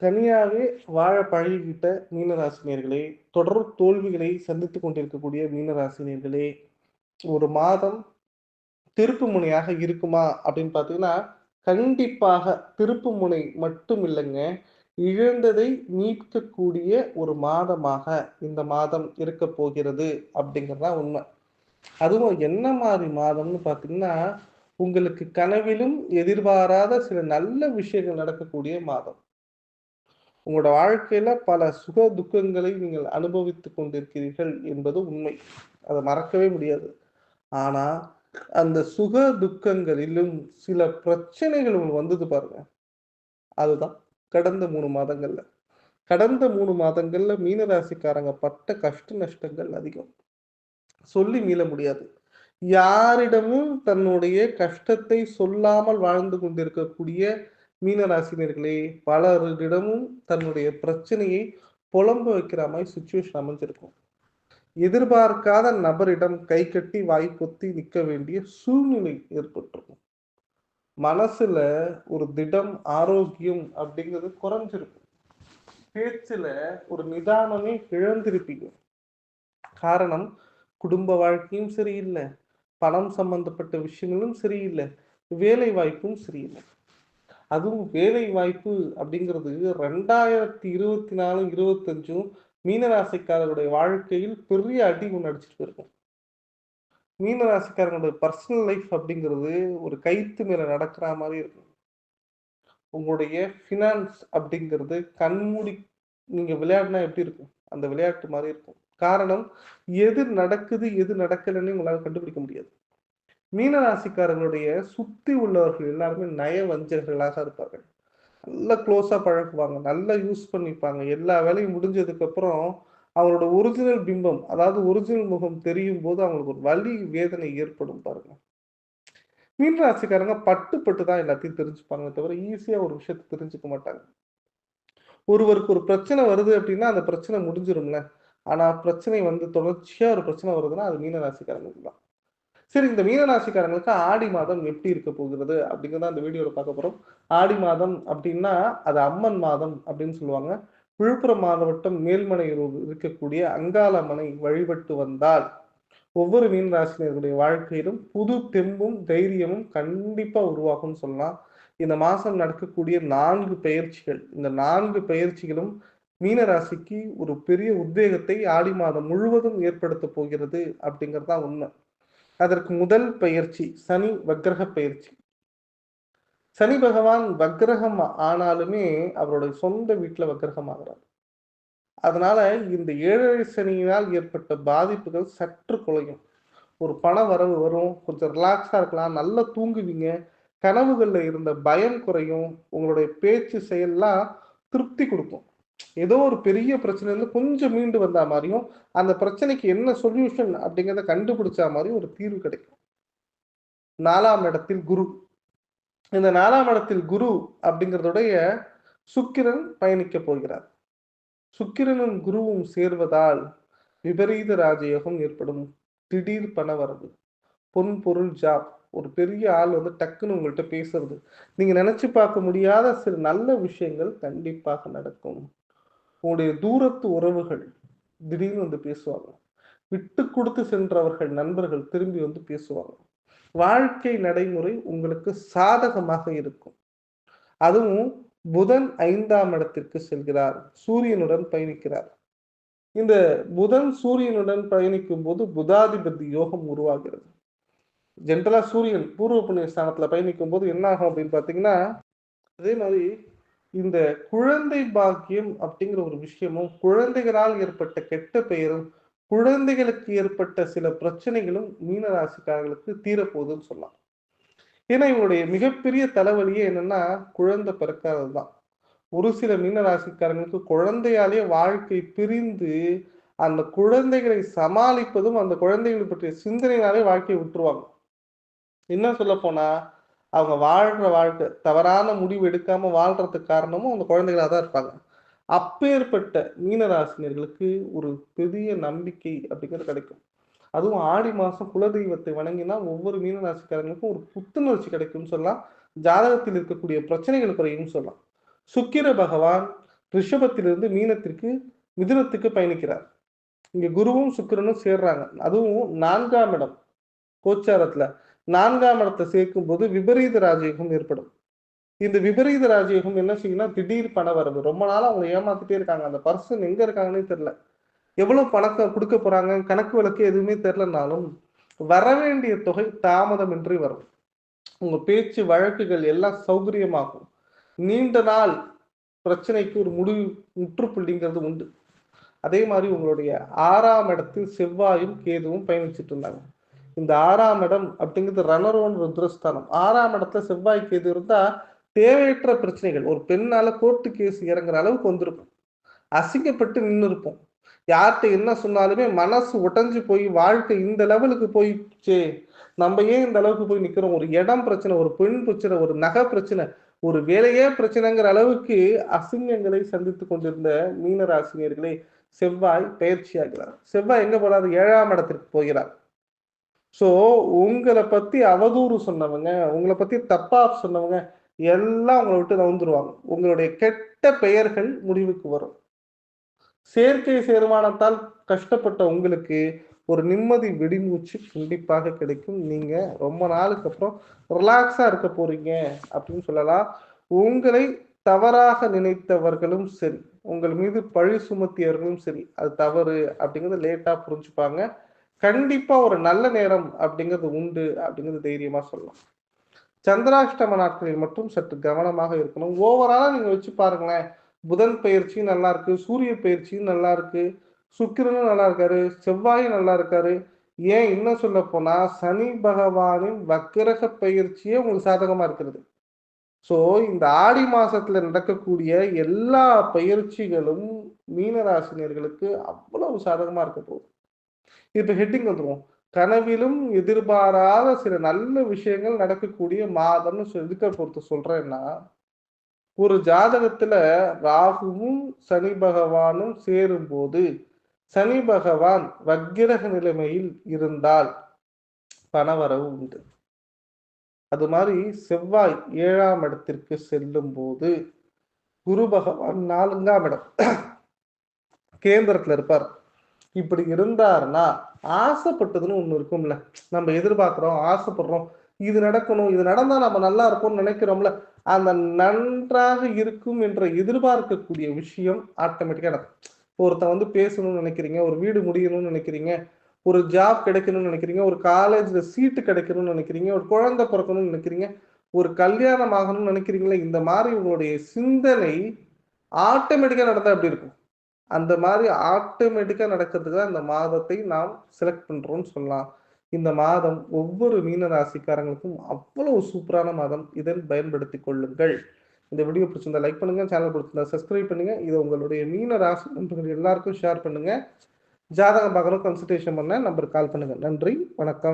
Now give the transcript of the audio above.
தனியாகவே வாழ பழகிக்கிட்ட மீனராசினியர்களே தொடர் தோல்விகளை சந்தித்து கொண்டிருக்கக்கூடிய மீனராசினியர்களே ஒரு மாதம் திருப்பு முனையாக இருக்குமா அப்படின்னு பார்த்தீங்கன்னா கண்டிப்பாக திருப்பு முனை மட்டும் இல்லைங்க. இழந்ததை மீட்கக்கூடிய ஒரு மாதமாக இந்த மாதம் இருக்க போகிறது அப்படிங்கிறதா உண்மை. அதுவும் என்ன மாதிரி மாதம்னு பார்த்தீங்கன்னா உங்களுக்கு கனவிலும் எதிர்பாராத சில நல்ல விஷயங்கள் நடக்கக்கூடிய மாதம். உங்களோட வாழ்க்கையில பல சுக துக்கங்களை நீங்கள் அனுபவித்துக் கொண்டிருக்கிறீர்கள் என்பது உண்மை. அதை மறக்கவே முடியாது. ஆனா அந்த சுக துக்கங்களிலும் சில பிரச்சனைகள் உங்களுக்கு வந்தது பாருங்க. அதுதான் கடந்த மூணு மாதங்கள்ல. கடந்த மூணு மாதங்கள்ல மீனராசிக்காரங்க பட்ட கஷ்ட நஷ்டங்கள் அதிகம். சொல்லி மீள முடியாது. யாரிடமும் தன்னுடைய கஷ்டத்தை சொல்லாமல் வாழ்ந்து கொண்டிருக்கக்கூடிய மீனராசினியர்களே பலரிடமும் தன்னுடைய பிரச்சனையை புலம்ப வைக்கிற மாதிரி சுச்சுவேஷன் அமைஞ்சிருக்கும். எதிர்பார்க்காத நபரிடம் கை கட்டி வாய் பொத்தி நிற்க வேண்டிய சூழ்நிலை ஏற்பட்டிருக்கும். மனசுல ஒரு திடம் ஆரோக்கியம் அப்படிங்கிறது குறைஞ்சிருக்கும். பேச்சுல ஒரு நிதானமே இழந்திருப்பீங்க. காரணம் குடும்ப வாழ்க்கையும் சரியில்லை. பணம் சம்பந்தப்பட்ட விஷயங்களும் சரியில்லை. வேலை வாய்ப்பும் சரியில்லை. அதுவும் வேலை வாய்ப்பு அப்படிங்கிறது ரெண்டாயிரத்தி இருபத்தி நாலு இருபத்தஞ்சும் மீனராசிக்காரருடைய வாழ்க்கையில் பெரிய அடி ஒன்று அடிச்சுட்டு போயிருக்கும். மீனராசிக்காரங்களுடைய பர்சனல் லைஃப் அப்படிங்கிறது ஒரு கைத்து மேல நடக்கிற மாதிரி இருக்கும். உங்களுடைய ஃபினான்ஸ் அப்படிங்கிறது கண்மூடி நீங்க விளையாடினா எப்படி இருக்கும்? அந்த விளையாட்டு மாதிரி இருக்கும். காரணம் எது நடக்குது எது நடக்கலைன்னு உங்களால் கண்டுபிடிக்க முடியாது. மீனராசிக்காரங்களுடைய சுத்தி உள்ளவர்கள் எல்லாருமே நய வஞ்சகர்களாக இருப்பார்கள். நல்லா க்ளோஸா பழகுவாங்க நல்லா யூஸ் பண்ணிப்பாங்க. எல்லா வேலையும் முடிஞ்சதுக்கு அப்புறம் அவங்களோட ஒரிஜினல் பிம்பம் அதாவது ஒரிஜினல் முகம் தெரியும் போது அவங்களுக்கு ஒரு வலி வேதனை ஏற்படும் பாருங்க. மீனராசிக்காரங்க பட்டு பட்டு தான் எல்லாத்தையும் தெரிஞ்சுப்பாங்க தவிர ஈஸியா ஒரு விஷயத்தை தெரிஞ்சுக்க மாட்டாங்க. ஒருவருக்கு ஒரு பிரச்சனை வருது அப்படின்னா அந்த பிரச்சனை முடிஞ்சிரும்ல. ஆனா பிரச்சனை வந்து தொடர்ச்சியா ஒரு பிரச்சனை வருதுன்னா அது மீனராசிக்காரங்களுக்கு தான். சரி இந்த மீனராசிக்காரங்களுக்கு ஆடி மாதம் எப்படி இருக்க போகிறது அப்படிங்கிறத அந்த வீடியோவில் பார்க்க போறோம். ஆடி மாதம் அப்படின்னா அது அம்மன் மாதம் அப்படின்னு சொல்லுவாங்க. விழுப்புரம் மாவட்டம் மேல்மனை இருக்கக்கூடிய அங்காளம்மனை வழிபட்டு வந்தால் ஒவ்வொரு மீனராசினியர்களுடைய வாழ்க்கையிலும் புது தெம்பும் தைரியமும் கண்டிப்பா உருவாகும்னு சொல்லலாம். இந்த மாசம் நடக்கக்கூடிய நான்கு பயிற்சிகள் இந்த நான்கு பயிற்சிகளும் மீனராசிக்கு ஒரு பெரிய உத்வேகத்தை ஆடி மாதம் முழுவதும் ஏற்படுத்த போகிறது அப்படிங்கிறது தான் உண்மை. அதற்கு முதல் பயிற்சி சனி வக்ரக பயிற்சி சனி பகவான் வக்ரகம் ஆனாலுமே அவருடைய சொந்த வீட்டில் வக்ரகம் ஆகிறார். அதனால இந்த ஏழரை சனியினால் ஏற்பட்ட பாதிப்புகள் சற்று குறையும். ஒரு பண வரவு வரும் கொஞ்சம் ரிலாக்ஸாக இருக்கலாம் நல்லா தூங்குவீங்க கனவுகளில் இருந்த பயம் குறையும் உங்களுடைய பேச்சு செயல்லாம் திருப்தி கொடுக்கும். ஏதோ ஒரு பெரிய பிரச்சனையில கொஞ்சம் மீண்டு வந்த மாதிரியும் அந்த பிரச்சனைக்கு என்ன சொல்யூஷன் அப்படிங்கிறத கண்டுபிடிச்ச மாதிரியும் ஒரு தீர்வு கிடைக்கும். நாலாம் இடத்தில் குரு. இந்த நாலாம் இடத்தில் குரு அப்படிங்கிறதுடைய சுக்கிரன் பயணிக்க போகிறார். சுக்கிரனும் குருவும் சேர்வதால் விபரீத ராஜயோகம் ஏற்படும். திடீர் பணவரவு பொன் பொருள் ஜாப் ஒரு பெரிய ஆள் வந்து டக்குன்னு உங்கள்கிட்ட பேசுறது. நீங்க நினைச்சு பார்க்க முடியாத சில நல்ல விஷயங்கள் கண்டிப்பாக நடக்கும். உங்களுடைய தூரத்து உறவுகள் திடீர்னு வந்து பேசுவாங்க. விட்டு கொடுத்து சென்றவர்கள் நண்பர்கள் திரும்பி வந்து பேசுவாங்க. வாழ்க்கை நடைமுறை உங்களுக்கு சாதகமாக இருக்கும். அதுவும் புதன் ஐந்தாம் இடத்திற்கு செல்கிறார். சூரியனுடன் பயணிக்கிறார். இந்த புதன் சூரியனுடன் பயணிக்கும் போது புதாதிபதி யோகம் உருவாகிறது. ஜென்ரலா சூரியன் பூர்வ புண்ணிய ஸ்தானத்துல பயணிக்கும் போது என்ன ஆகும் அப்படின்னு பாத்தீங்கன்னா அதே மாதிரி இந்த குழந்தை பாக்கியம் அப்படிங்கிற ஒரு விஷயமும் குழந்தைகளால் ஏற்பட்ட கெட்ட பெயரும் குழந்தைகளுக்கு ஏற்பட்ட சில பிரச்சனைகளும் மீனராசிக்காரர்களுக்கு தீரப்போகுதுன்னு சொல்லலாம். ஏன்னா இவங்களுடைய மிகப்பெரிய தலைவலியே என்னன்னா குழந்தை பிறக்காதது தான் ஒரு சில மீனராசிக்காரங்களுக்கு குழந்தையாலே வாழ்க்கை பிரிந்து அந்த குழந்தைகளை சமாளிப்பதும் அந்த குழந்தைகளை பற்றிய சிந்தனையினாலே வாழ்க்கையை விட்டுருவாங்க. என்ன சொல்ல போனா அவங்க வாழ்ற வாழ்க்கை தவறான முடிவு எடுக்காம வாழ்றதுக்கு காரணமும் அந்த குழந்தைகளாக தான் இருப்பாங்க. அப்பேற்பட்ட மீனராசினியர்களுக்கு ஒரு பெரிய நம்பிக்கை அப்படிங்கிறது கிடைக்கும். அதுவும் ஆடி மாதம் குலதெய்வத்தை வணங்கினா ஒவ்வொரு மீனராசிக்காரங்களுக்கும் ஒரு புத்துணர்ச்சி கிடைக்கும்னு சொல்லலாம். ஜாதகத்தில் இருக்கக்கூடிய பிரச்சனைகள் குறையும் சொல்லலாம். சுக்கிர பகவான் ரிஷபத்திலிருந்து மீனத்திற்கு மிதுனத்துக்கு பயணிக்கிறார். இங்க குருவும் சுக்கிரனும் சேர்றாங்க. அதுவும் நான்காம் இடம் கோச்சாரத்துல. நான்காம் இடத்தை சேர்க்கும் போது விபரீத ராஜயோகம் ஏற்படும். இந்த விபரீத ராஜயோகம் என்ன செய்யும்னா திடீர் பண வரவு. ரொம்ப நாளாக அவங்க ஏமாத்திட்டே இருக்காங்க. அந்த பர்சன் எங்க இருக்காங்கன்னே தெரியல. எவ்வளவு பணக்கம் கொடுக்க போறாங்க? கணக்கு வழக்கு எதுவுமே தெரிலனாலும் வர வேண்டிய தொகை தாமதமின்றி வரும். உங்க பேச்சு வழக்குகள் எல்லாம் சௌகரியமாகும். நீண்ட நாள் பிரச்சனைக்கு ஒரு முடிவு முற்றுப்புள்ளிங்கிறது உண்டு. அதே மாதிரி உங்களுடைய ஆறாம் இடத்தில் செவ்வாயும் கேதுவும் பயணிச்சுட்டு இருந்தாங்க. இந்த ஆறாம் இடம் அப்படிங்கிறது ரணரோன் ருத்ரஸ்தானம் ஆறாம் இடத்துல செவ்வாய்க்கு எது இருந்தா தேவையற்ற பிரச்சனைகள். ஒரு பெண்ணால கோர்ட்டு கேஸ் இறங்குற அளவுக்கு வந்திருக்கும். அசிங்கப்பட்டு நின்று இருப்போம் யார்கிட்ட என்ன சொன்னாலுமே மனசு உடைஞ்சு போய் வாழ்க்கை இந்த லெவலுக்கு போயிடுச்சே. நம்ம ஏன் இந்த அளவுக்கு போய் நிக்கிறோம்? ஒரு இடம் பிரச்சனை ஒரு பெண் பிரச்சனை ஒரு நகை பிரச்சனை ஒரு வேலையே பிரச்சனைங்கிற அளவுக்கு அசிங்கங்களை சந்தித்து கொண்டிருந்த மீனராசினியர்களே செவ்வாய் பயிற்சி ஆகிறார் செவ்வாய் எங்க போறாரு? ஏழாம் இடத்திற்கு போகிறார். ஸோ உங்களை பத்தி அவதூறு சொன்னவங்க உங்களை பத்தி தப்பா சொன்னவங்க எல்லாம் உங்களை விட்டு நவுந்துருவாங்க உங்களுடைய கெட்ட பெயர்கள் முடிவுக்கு வரும். செயற்கை சேர்மானத்தால் கஷ்டப்பட்ட உங்களுக்கு ஒரு நிம்மதி வெடிமூச்சு கண்டிப்பாக கிடைக்கும். நீங்க ரொம்ப நாளுக்கு அப்புறம் ரிலாக்ஸா இருக்க போறீங்க அப்படின்னு சொல்லலாம். உங்களை தவறாக நினைத்தவர்களும் சரி உங்கள் மீது பழி சுமத்தியவர்களும் சரி அது தவறு அப்படிங்கிறது லேட்டா புரிஞ்சுப்பாங்க. கண்டிப்பா ஒரு நல்ல நேரம் அப்படிங்கிறது உண்டு அப்படிங்கிறது தைரியமா சொல்லலாம். சந்திராஷ்டம நாட்களில் மட்டும் சற்று கவனமாக இருக்கணும். ஓவராலா நீங்க வச்சு பாருங்களேன். புதன் பயிற்சியும் நல்லா இருக்கு. சூரிய பயிற்சியும் நல்லா இருக்கு. சுக்கிரனும் நல்லா இருக்காரு. செவ்வாயும் நல்லா இருக்காரு. ஏன் இன்னும் சொல்ல போனா சனி பகவானின் வக்கிரக பயிற்சியே உங்களுக்கு சாதகமா இருக்கிறது. ஸோ இந்த ஆடி மாசத்துல நடக்கக்கூடிய எல்லா பயிற்சிகளும் மீனராசினியர்களுக்கு அவ்வளவு சாதகமா இருக்க போகுது. இப்போ ஹெட்டிங் வந்துடும் கனவிலும் எதிர்பாராத சில நல்ல விஷயங்கள் நடக்கக்கூடிய மாதம்னு சொ- பொறுத்து சொல்றேன்னா ஒரு ஜாதகத்துல ராகுவும் சனி பகவானும் சேரும்போது சனி பகவான் வக்கிரக நிலைமையில் இருந்தால் பணவரவு உண்டு. அது மாதிரி செவ்வாய் ஏழாம் இடத்திற்கு செல்லும் போது குரு பகவான் நான்காம் இடம். கேந்திரத்துல இருப்பார். இப்படி இருந்தாருன்னா ஆசைப்பட்டதுன்னு ஒண்ணு இருக்கும்ல. நம்ம எதிர்பார்க்கிறோம் ஆசைப்படுறோம். இது நடக்கணும் இது நடந்தா நம்ம நல்லா இருப்போம்னு நினைக்கிறோம்ல. அந்த நன்றாக இருக்கும் என்ற எதிர்பார்க்கக்கூடிய விஷயம் ஆட்டோமேட்டிக்கா நடக்கும். ஒருத்தன் வந்து பேசணும்னு நினைக்கிறீங்க ஒரு வீடு முடியணும்னு நினைக்கிறீங்க ஒரு ஜாப் கிடைக்கணும்னு நினைக்கிறீங்க ஒரு காலேஜ்ல சீட்டு கிடைக்கணும்னு நினைக்கிறீங்க ஒரு குழந்தை பிறக்கணும்னு நினைக்கிறீங்க ஒரு கல்யாணம் ஆகணும்னு நினைக்கிறீங்களே இந்த மாதிரி உங்களுடைய சிந்தனை ஆட்டோமேட்டிக்கா நடந்தா எப்படி இருக்கும்? அந்த மாதிரி ஆட்டோமேட்டிக்காக நடக்கிறதுக்கு தான் இந்த மாதத்தை நாம் செலக்ட் பண்ணுறோம்னு சொல்லலாம். இந்த மாதம் ஒவ்வொரு மீன ராசிக்காரங்களுக்கும் அவ்வளவு சூப்பரான மாதம் இதை பயன்படுத்தி கொள்ளுங்கள். இந்த வீடியோ பிடிச்சிருந்தா லைக் பண்ணுங்க சேனல் பிடிச்சிருந்தா சப்ஸ்கிரைப் பண்ணுங்க. இதை உங்களுடைய மீன ராசி நண்பர்கள் எல்லாருக்கும் ஷேர் பண்ணுங்க. ஜாதகம் பார்க்குறோம் கன்சல்டேஷன் பண்ண நம்பருக்கு கால் பண்ணுங்க. நன்றி வணக்கம்.